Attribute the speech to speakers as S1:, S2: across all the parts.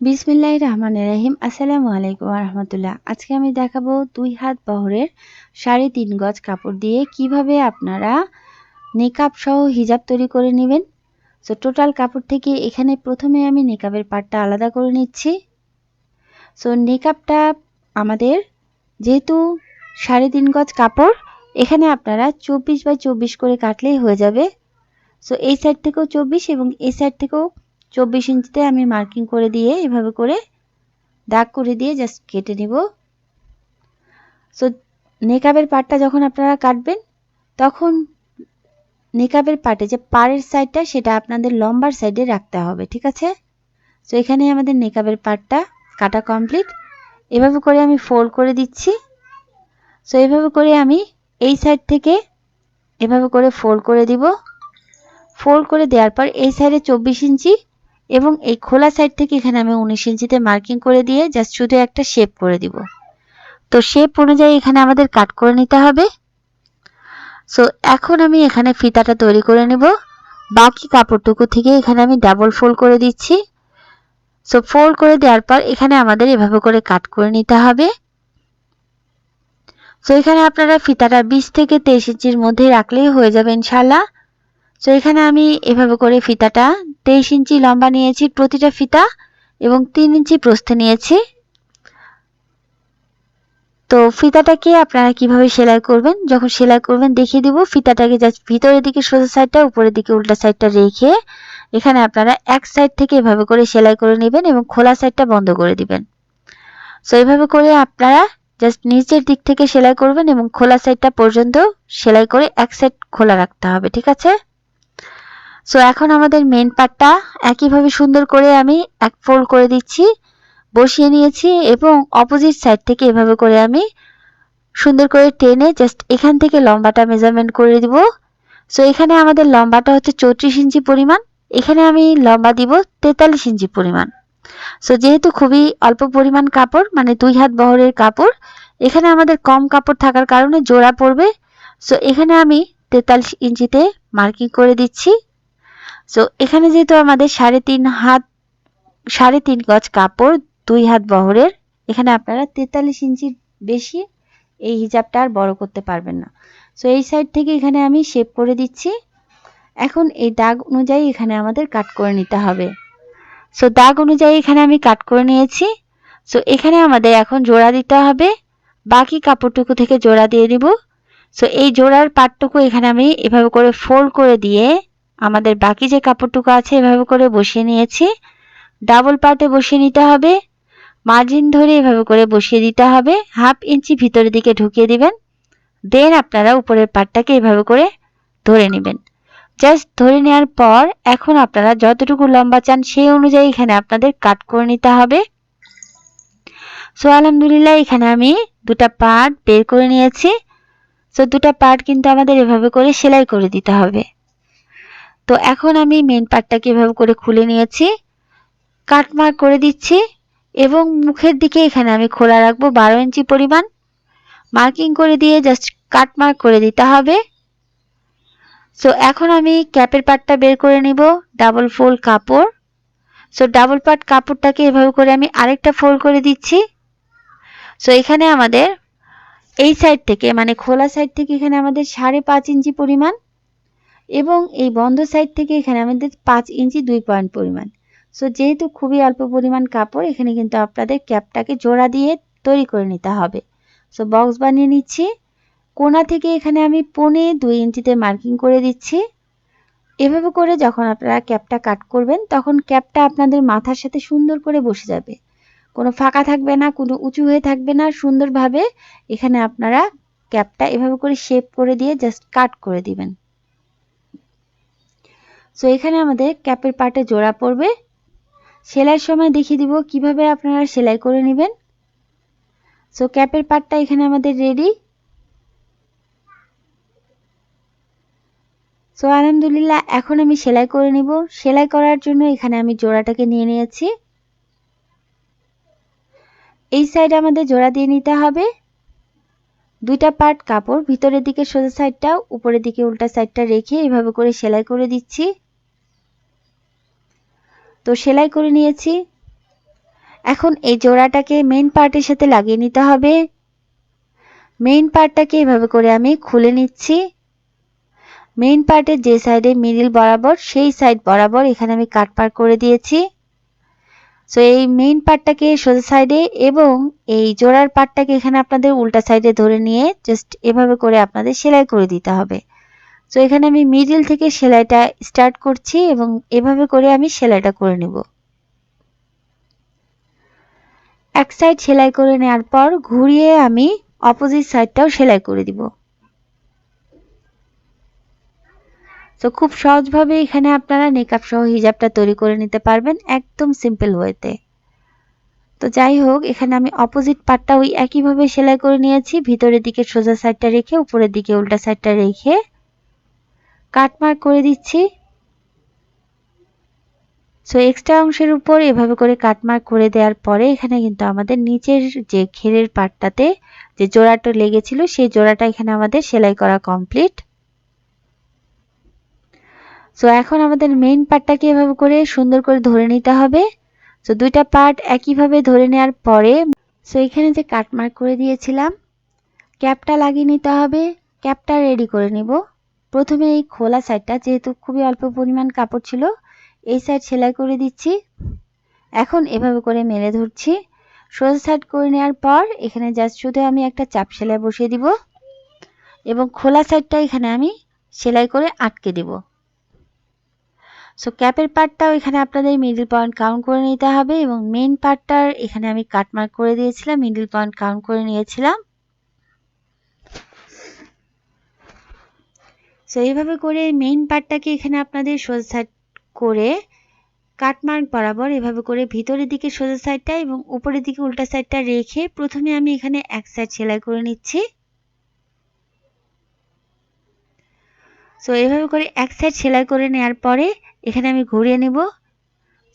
S1: বিসমিল্লাহ রহমান রাহিম। আসসালামু আলাইকুম রহমতুল্লাহ। আজকে আমি দেখাবো দুই হাত বহরের সাড়ে তিন গজ কাপড় দিয়ে কীভাবে আপনারা নেকাব সহ হিজাব তৈরি করে নেবেন। সো টোটাল কাপড় থেকে এখানে প্রথমে আমি নেকাবের পাটটা আলাদা করে নিচ্ছি। সো নেকাবটা আমাদের যেহেতু সাড়ে তিন গজ কাপড়, এখানে আপনারা চব্বিশ বাই চব্বিশ করে কাটলেই হয়ে যাবে। সো এই সাইড থেকেও চব্বিশ এবং এই সাইড থেকেও চব্বিশ ইঞ্চিতে আমি মার্কিং করে দিয়ে এভাবে করে দাগ করে দিয়ে জাস্ট কেটে নিব। সো নেকাবের পাটটা যখন আপনারা কাটবেন, তখন নেকাবের পাটে যে পাড়ের সাইডটা সেটা আপনাদের লম্বার সাইডে রাখতে হবে, ঠিক আছে? সো এখানে আমাদের নেকাবের পাটটা কাটা কমপ্লিট এভাবে করে আমি ফোল্ড করে দিচ্ছি। সো এভাবে করে আমি এই সাইড থেকে এভাবে করে ফোল্ড করে দিব। ফোল্ড করে দেওয়ার পর এই সাইডে চব্বিশ ইঞ্চি এবং এই খোলা সাইড থেকে এখানে আমি উনিশ ইঞ্চিতে মার্কিং করে দিয়ে জাস্ট শুধু একটা শেপ করে দিব। তো শেপ অনুযায়ী এখানে আমাদের কাট করে নিতে হবে। সো এখন আমি এখানে ফিতাটা তৈরি করে নেব। বাকি কাপড়টুকু থেকে এখানে আমি ডাবল ফোল্ড করে দিচ্ছি। সো ফোল্ড করে দেওয়ার পর এখানে আমাদের এভাবে করে কাট করে নিতে হবে। সো এখানে আপনারা ফিতাটা বিশ থেকে তেইশ ইঞ্চির মধ্যে রাখলেই হয়ে যাবে ইনশাল্লাহ সো এখানে আমি এভাবে করে ফিতাটা তেইশ ইঞ্চি লম্বা নিয়েছি, প্রতিটা ফিতা, এবং তিন ইঞ্চি প্রস্থে নিয়েছি। তো ফিতাটাকে আপনারা কীভাবে সেলাই করবেন? যখন সেলাই করবেন, দেখিয়ে দিব ফিতাটাকে জাস্ট ভিতরের দিকে সোজা সাইডটা উপরের দিকে উল্টা সাইডটা রেখে এখানে আপনারা এক সাইড থেকে এভাবে করে সেলাই করে নেবেন এবং খোলা সাইডটা বন্ধ করে দিবেন। সো এভাবে করে আপনারা জাস্ট নিচের দিক থেকে সেলাই করবেন এবং খোলা সাইডটা পর্যন্ত সেলাই করে এক সাইড খোলা রাখতে হবে, ঠিক আছে? সো এখন আমাদের মেন পার্টটা একইভাবে সুন্দর করে আমি এক ফোল্ড করে দিচ্ছি, বসিয়ে নিয়েছি এবং অপোজিট সাইড থেকে এভাবে করে আমি সুন্দর করে টেনে জাস্ট এখান থেকে লম্বাটা মেজারমেন্ট করে দিব। সো এখানে আমাদের লম্বাটা হচ্ছে চৌত্রিশ ইঞ্চি পরিমাণ, এখানে আমি লম্বা দিব তেতাল্লিশ ইঞ্চি পরিমাণ। সো যেহেতু খুবই অল্প পরিমাণ কাপড় মানে দুই হাত বহরের কাপড়, এখানে আমাদের কম কাপড় থাকার কারণে জোড়া পড়বে। সো এখানে আমি তেতাল্লিশ ইঞ্চিতে মার্কিং করে দিচ্ছি। সো এখানে যেহেতু আমাদের সাড়ে তিন হাত, সাড়ে তিন গজ কাপড়, দুই হাত বহরের, এখানে আপনারা তেতাল্লিশ ইঞ্চির বেশি এই হিজাবটা আর বড় করতে পারবেন না। সো এই সাইড থেকে এখানে আমি শেপ করে দিচ্ছি। এখন এই দাগ অনুযায়ী এখানে আমাদের কাট করে নিতে হবে। সো দাগ অনুযায়ী এখানে আমি কাট করে নিয়েছি। সো এখানে আমাদের এখন জোড়া দিতে হবে। বাকি কাপড়টুকু থেকে জোড়া দিয়ে দিব। সো এই জোড়ার পাটটুকু এখানে আমি এভাবে করে ফোল্ড করে দিয়ে আমাদের বাকি যে কাপড়টুকু আছে এভাবে করে বসিয়ে নিয়েছি। ডাবল পার্টে বসিয়ে নিতে হবে। মার্জিন ধরে এভাবে করে বসিয়ে দিতে হবে। হাফ ইঞ্চি ভিতরের দিকে ঢুকিয়ে দিবেন। দেন আপনারা উপরের পাটটাকে এভাবে করে ধরে নেবেন। জাস্ট ধরে নেওয়ার পর এখন আপনারা যতটুকু লম্বা চান সেই অনুযায়ী এখানে আপনাদের কাট করে নিতে হবে। সো, আলহামদুলিল্লাহ এখানে আমি দুটা পার্ট বের করে নিয়েছি। সো, দুটা পার্ট কিন্তু আমাদের এভাবে করে সেলাই করে দিতে হবে। তো এখন আমি মেন পার্টটাকে এভাবে করে খুলে নিয়েছি? কাট মার্ক করে দিচ্ছি এবং মুখের দিকে এখানে আমি খোলা রাখব বারো ইঞ্চি পরিমাণ। মার্কিং করে দিয়ে জাস্ট কাট মার্ক করে দিতে হবে। সো এখন আমি ক্যাপের পাটটা বের করে নিব ডাবল ফোল্ড কাপড়। সো ডাবল পার্ট কাপড়টাকে এভাবে করে আমি আরেকটা ফোল্ড করে দিচ্ছি। সো এখানে আমাদের এই সাইড থেকে মানে খোলা সাইড থেকে এখানে আমাদের সাড়ে পাঁচ ইঞ্চি পরিমাণ এবং এই বন্ধ সাইড থেকে এখানে আমাদের পাঁচ ইঞ্চি দুই পয়েন্ট পরিমাণ। সো যেহেতু খুবই অল্প পরিমাণ কাপড়, এখানে কিন্তু আপনাদের ক্যাপটাকে জোড়া দিয়ে তৈরি করে নিতে হবে। সো বক্স বানিয়ে নিচ্ছি। কোনা থেকে এখানে আমি পনে দুই ইঞ্চিতে মার্কিং করে দিচ্ছি। এভাবে করে যখন আপনারা ক্যাপটা কাট করবেন, তখন ক্যাপটা আপনাদের মাথার সাথে সুন্দর করে বসে যাবে। কোনো ফাঁকা থাকবে না, কোনো উঁচু হয়ে থাকবে না, সুন্দরভাবে এখানে আপনারা ক্যাপটা এভাবে করে শেপ করে দিয়ে জাস্ট কাট করে দিবেন। সো এখানে আমাদের ক্যাপের পার্টে জোড়া পড়বে। সেলাইয়ের সময় দেখিয়ে দিব কীভাবে আপনারা সেলাই করে নেবেন। সো ক্যাপের পার্টটা এখানে আমাদের রেডি সো আলহামদুলিল্লাহ, এখন আমি সেলাই করে নিব। সেলাই করার জন্য এখানে আমি জোড়াটাকে নিয়ে নিয়েছি। এই সাইডে আমাদের জোড়া দিয়ে নিতে হবে। দুইটা পার্ট কাপড়, ভিতরের দিকে সোজা সাইডটা উপরের দিকে উল্টা সাইডটা রেখে এভাবে করে সেলাই করে দিচ্ছি। তো সেলাই করে নিয়েছি। এখন এই জোড়াটাকে মেইন পার্টের সাথে লাগিয়ে নিতে হবে। মেইন পার্টটাকে এভাবে করে আমি খুলে নিচ্ছি। মেইন পার্টের যে সাইডে মিডিল বরাবর, সেই সাইড বরাবর এখানে আমি কাট পার করে দিয়েছি। সো এই মেইন পার্টটাকে সোজা সাইডে এবং এই জোড়ার পার্টটাকে এখানে আপনাদের উল্টা সাইডে ধরে নিয়ে জাস্ট এভাবে করে আপনাদের সেলাই করে দিতে হবে। সো এখানে আমি মিডিল থেকে সেলাইটা স্টার্ট করছি এবং এভাবে করে আমি সেলাইটা করে নেব। এক সাইড সেলাই করে নেওয়ার পর ঘুরিয়ে আমি অপোজিট সাইডটাও সেলাই করে দিব। তো খুব সহজভাবে এখানে আপনারা নেকআপ সহ হিজাবটা তৈরি করে নিতে পারবেন একদম সিম্পল ওয়েতে তো যাই হোক, এখানে আমি অপোজিট পার্টটা ওই একইভাবে সেলাই করে নিয়েছি। ভিতরের দিকে সোজা সাইডটা রেখে উপরের দিকে উল্টা সাইডটা রেখে কাটমার্ক করে দিচ্ছি। সো এক্সট্রা অংশের উপর এভাবে করে কাটমার্ক করে দেওয়ার পরে এখানে কিন্তু আমাদের নিচের যে ঘেরের পার্টটাতে যে জোড়াটা লেগেছিল, সেই জোড়াটা এখানে আমাদের সেলাই করা কমপ্লিট সো এখন আমাদের মেইন পার্টটাকে এভাবে করে সুন্দর করে ধরে নিতে হবে। সো দুইটা পার্ট একইভাবে ধরে নেওয়ার পরে সো এখানে যে কাটমার্ক করে দিয়েছিলাম, ক্যাপটা লাগিয়ে নিতে হবে। ক্যাপটা রেডি করে নিব। প্রথমে এই খোলা সাইডটা যেহেতু খুবই অল্প পরিমাণ কাপড় ছিল, এই সাইড সেলাই করে দিচ্ছি। এখন এভাবে করে মেলে ধরছি। সোজা সাইড করে নেওয়ার পর এখানে জাস্ট শুধু আমি একটা চাপ সেলাই বসিয়ে দিব এবং খোলা সাইডটা এখানে আমি সেলাই করে আটকে দিব। সো ক্যাপের পার্টটাও এখানে আপনাদের মিডল পয়েন্ট কাউন্ট করে নিতে হবে এবং মেন পার্টটার এখানে আমি কাটমার্ক করে দিয়েছিলাম মিডল পয়েন্ট কাউন্ট করে নিয়েছিলাম। সো এইভাবে করে মেইন পার্টটাকে এখানে আপনাদের সোজা সাইড করে কাটমার্ক বরাবর এভাবে করে ভিতরের দিকে সোজা সাইডটা এবং উপরের দিকে উল্টা সাইডটা রেখে প্রথমে আমি এখানে এক সাইড সেলাই করে নিচ্ছি। সো এভাবে করে এক সাইড সেলাই করে নেওয়ার পরে এখানে আমি ঘুরিয়ে নেব।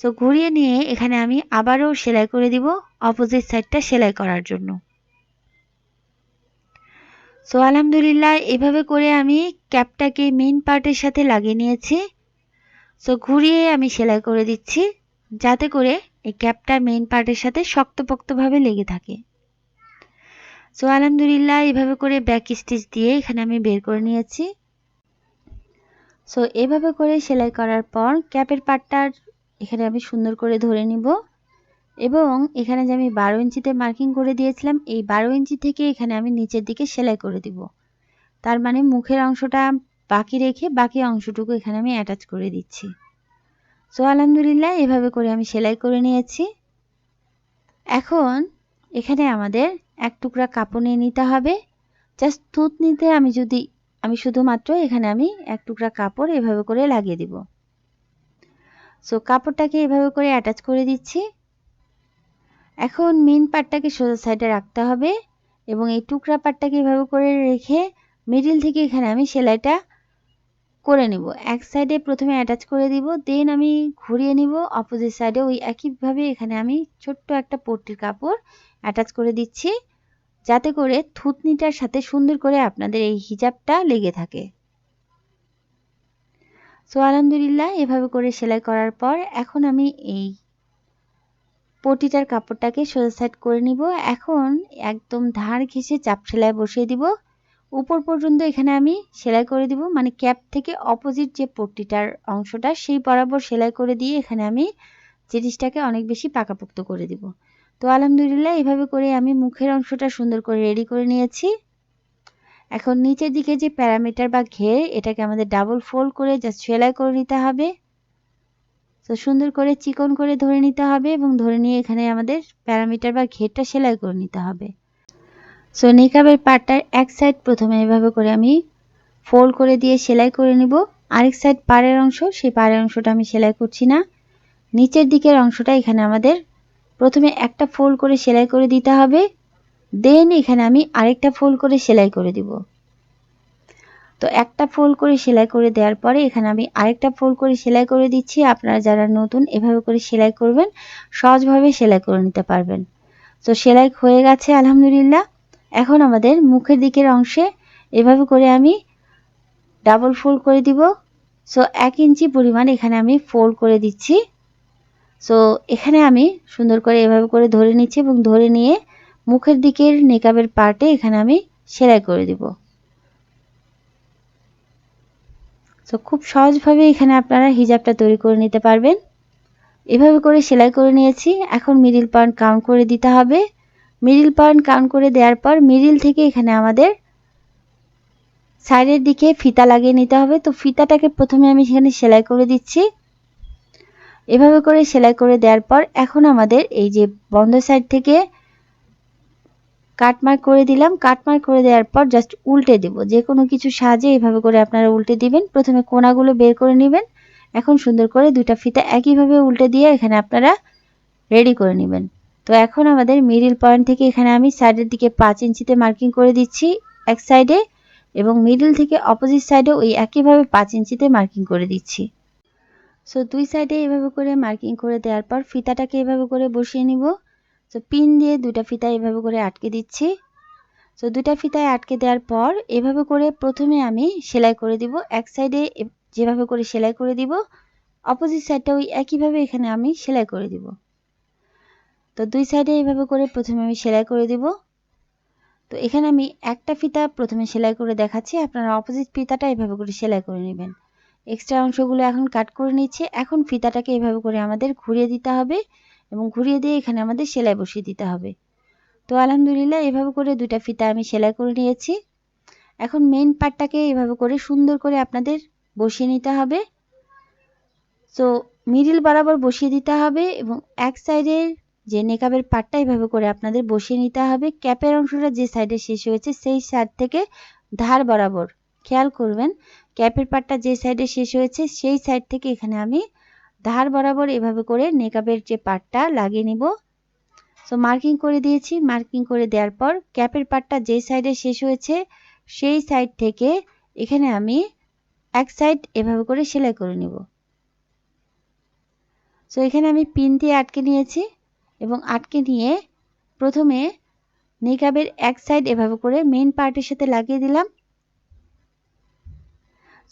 S1: সো ঘুরিয়ে নিয়ে এখানে আমি আবারও সেলাই করে দিব অপোজিট সাইডটা সেলাই করার জন্য। সো আলহামদুলিল্লাহ, এভাবে করে আমি ক্যাপটাকে মেন পার্টের সাথে লাগিয়ে নিয়েছি। সো ঘুরিয়ে আমি সেলাই করে দিচ্ছি, যাতে করে এই ক্যাপটা মেন পার্টের সাথে শক্তপোক্তভাবে লেগে থাকে। সো আলহামদুলিল্লাহ, এভাবে করে ব্যাক স্টিচ দিয়ে এখানে আমি বের করে নিয়েছি। সো এভাবে করে সেলাই করার পর, ক্যাপের পার্টটা এখানে আমি সুন্দর করে ধরে নিব। এবং এখানে যে আমি বারো ইঞ্চিতে মার্কিং করে দিয়েছিলাম, এই বারো ইঞ্চি থেকে এখানে আমি নিচের দিকে সেলাই করে দিব। তার মানে মুখের অংশটা বাকি রেখে বাকি অংশটুকু এখানে আমি অ্যাটাচ করে দিচ্ছি। সো আলহামদুলিল্লাহ, এভাবে করে আমি সেলাই করে নিয়েছি। এখন এখানে আমাদের এক টুকরা কাপড় নিয়ে নিতে হবে। জাস্ট তুত নিতে আমি যদি, আমি শুধুমাত্র এখানে আমি এক টুকরা কাপড় এভাবে করে লাগিয়ে দিব। সো কাপড়টাকে এভাবে করে অ্যাটাচ করে দিচ্ছি। এখন মেন পার্টটাকে সোজা সাইডে রাখতে হবে এবং এই টুকরা পার্টটাকে এভাবে করে রেখে মিডিল থেকে এখানে আমি সেলাইটা করে নিব। এক সাইডে প্রথমে অ্যাটাচ করে দিব দেন আমি ঘুরিয়ে নিব। অপোজিট সাইডে ওই একইভাবে এখানে আমি ছোট্ট একটা পট্টির কাপড় অ্যাটাচ করে দিচ্ছি, যাতে করে থুতনিটার সাথে সুন্দর করে আপনাদের এই হিজাবটা লেগে থাকে। সো আলহামদুলিল্লাহ, এভাবে করে সেলাই করার পর এখন আমি এই পটিটার কাপড়টাকে সোজা সাইড করে নিব। এখন একদম ধার ঘেঁষে চাপ সেলাই বসিয়ে দিব। উপর পর্যন্ত এখানে আমি সেলাই করে দিব। মানে ক্যাপ থেকে অপোজিট যে পট্টিটার অংশটা, সেই বরাবর সেলাই করে দিয়ে এখানে আমি জিনিসটাকে অনেক বেশি পাকাপোক্ত করে দিব। তো আলহামদুলিল্লাহ এভাবে করে আমি মুখের অংশটা সুন্দর করে রেডি করে নিয়েছি। এখন নিচের দিকে যে প্যারামিটার বা ঘের, এটাকে আমাদের ডাবল ফোল্ড করে জাস্ট সেলাই করে নিতে হবে। তো সুন্দর করে চিকন করে ধরে নিতে হবে এবং ধরে নিয়ে এখানে আমাদের প্যারামিটার বা ঘেরটা সেলাই করে নিতে হবে। সো নিকাবের পাটটার এক সাইড প্রথমে এভাবে করে আমি ফোল্ড করে দিয়ে সেলাই করে নিব। আরেক সাইড পাড়ের অংশ, সেই পাড়ের অংশটা আমি সেলাই করছি না। নিচের দিকের অংশটা এখানে আমাদের প্রথমে একটা ফোল্ড করে সেলাই করে দিতে হবে। দেন এখানে আমি আরেকটা ফোল্ড করে সেলাই করে দিব। তো একটা ফোল্ড করে সেলাই করে দেওয়ার পরে এখানে আমি আরেকটা ফোল্ড করে সেলাই করে দিচ্ছি। আপনারা যারা নতুন এভাবে করে সেলাই করবেন, সহজভাবে সেলাই করে নিতে পারবেন। তো সেলাই হয়ে গেছে, আলহামদুলিল্লাহ। এখন আমাদের মুখের দিকের অংশে এভাবে করে আমি ডাবল ফোল্ড করে দিব। সো এক ইঞ্চি পরিমাণ এখানে আমি ফোল্ড করে দিচ্ছি। সো এখানে আমি সুন্দর করে এভাবে করে ধরে নিচ্ছি এবং ধরে নিয়ে মুখের দিকের নেকাবের পার্টে এখানে আমি সেলাই করে দিব। সো খুব সহজভাবে এখানে আপনারা হিজাবটা তৈরি করে নিতে পারবেন। এভাবে করে সেলাই করে নিয়েছি। এখন মিডিল পয়েন্ট কাউন্ট করে দিতে হবে। মিডিল পয়েন্ট কাউন্ট করে দেওয়ার পর মিডিল থেকে এখানে আমাদের সাইডের দিকে ফিতা লাগিয়ে নিতে হবে। তো ফিতাটাকে প্রথমে আমি সেখানে সেলাই করে দিচ্ছি। এভাবে করে সেলাই করে দেওয়ার পর এখন আমাদের এই যে বন্ধ সাইড থেকে কাটমার্ক করে দিলাম। কাটমার্ক করে দেওয়ার পর জাস্ট উল্টে দেব। যে কোনো কিছু সাজে এভাবে করে আপনারা উল্টে দিবেন। প্রথমে কোনাগুলো বের করে নেবেন। এখন সুন্দর করে দুইটা ফিতা একইভাবে উল্টে দিয়ে এখানে আপনারা রেডি করে নেবেন। তো এখন আমাদের মিডিল পয়েন্ট থেকে এখানে আমি সাইডের দিকে পাঁচ ইঞ্চিতে মার্কিং করে দিচ্ছি এক সাইডে এবং মিডিল থেকে অপোজিট সাইডে ওই একইভাবে পাঁচ ইঞ্চিতে মার্কিং করে দিচ্ছি। সো দুই সাইডে এভাবে করে মার্কিং করে দেওয়ার পর ফিতাটাকে এভাবে করে বসিয়ে নিব। সো পিন দিয়ে দুটা ফিতা এভাবে করে আটকে দিচ্ছি। সো দুটা ফিতায় আটকে দেওয়ার পর এভাবে করে প্রথমে আমি সেলাই করে দিব। এক সাইডে যেভাবে করে সেলাই করে দিব অপোজিট সাইডটা ওই একইভাবে এখানে আমি সেলাই করে দিব। তো দুই সাইডে এইভাবে করে প্রথমে আমি সেলাই করে দিব। তো এখানে আমি একটা ফিতা প্রথমে সেলাই করে দেখাচ্ছি। আপনারা অপোজিট ফিতাটা এভাবে করে সেলাই করে নেবেন। এক্সট্রা অংশগুলো এখন কাট করে নিচ্ছে। এখন ফিতাটাকে এভাবে করে আমাদের ঘুরিয়ে দিতে হবে। এবং ঘুরিয়ে দিয়ে এখানে আমাদের সেলাই বসিয়ে দিতে হবে। তো আলহামদুলিল্লাহ এভাবে করে দুটা ফিতা আমি সেলাই করে নিয়েছি। এখন মেন পার্টটাকে এভাবে করে সুন্দর করে আপনাদের বসিয়ে নিতে হবে। তো মিডিল বরাবর বসিয়ে দিতে হবে এবং এক সাইডের যে নেকাবের পাটটা এভাবে করে আপনাদের বসিয়ে নিতে হবে। ক্যাপের অংশটা যে সাইডে শেষ হয়েছে সেই সাইড থেকে ধার বরাবর। খেয়াল করবেন ক্যাপের পাটটা যে সাইডে শেষ হয়েছে সেই সাইড থেকে এখানে আমি ধার বরাবর এভাবে করে নেকাবের যে পাটটা লাগিয়ে নিব। সো মার্কিং করে দিয়েছি। মার্কিং করে দেওয়ার পর ক্যাপের পাটটা যে সাইডে শেষ হয়েছে, সেই সাইড থেকে এখানে আমি এক সাইড এভাবে করে সেলাই করে নিব। সো এখানে আমি পিন দিয়ে আটকে নিয়েছি এবং আটকে নিয়ে প্রথমে নিকাবের এক সাইড এভাবে করে মেন পার্টের সাথে লাগিয়ে দিলাম।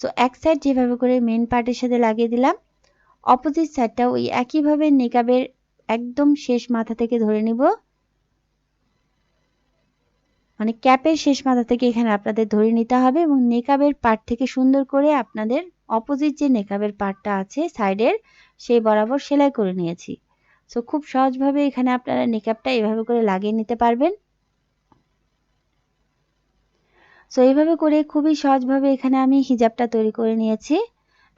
S1: সো এক সাইড যেভাবে করে মেন পার্টের সাথে লাগিয়ে দিলাম। অপোজিট সাইডটা ওই একইভাবে নেকাবের একদম শেষ মাথা থেকে ধরে নিব। মানে ক্যাপের শেষ মাথা থেকে এখানে আপনাদের ধরে নিতে হবে এবং নেকাবের পার্ট থেকে সুন্দর করে আপনাদের অপোজিট যে নেকাবের পার্টটা আছে সাইডের, সেই বরাবর সেলাই করে নিয়েছি। সো খুব সহজভাবে এখানে আপনারা নেকাবটা এভাবে করে লাগিয়ে নিতে পারবেন। সো এইভাবে করে খুবই সহজভাবে এখানে আমি হিজাবটা তৈরি করে নিয়েছি।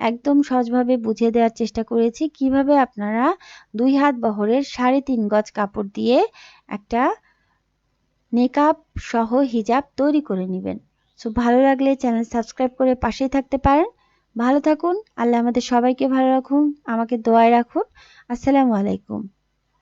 S1: একদম সহজভাবে বুঝিয়ে দেওয়ার চেষ্টা করেছি। কীভাবে আপনারা দুই হাত বহরের সাড়ে তিন গজ কাপড় দিয়ে একটা নেকাপ সহ হিজাব তৈরি করে নেবেন। সো, ভালো লাগলে চ্যানেল সাবস্ক্রাইব করে পাশেই থাকতে পারেন। ভালো থাকুন, আল্লাহ আমাদের সবাইকে ভালো রাখুন, আমাকে দোয়ায় রাখুন। আসসালামু আলাইকুম।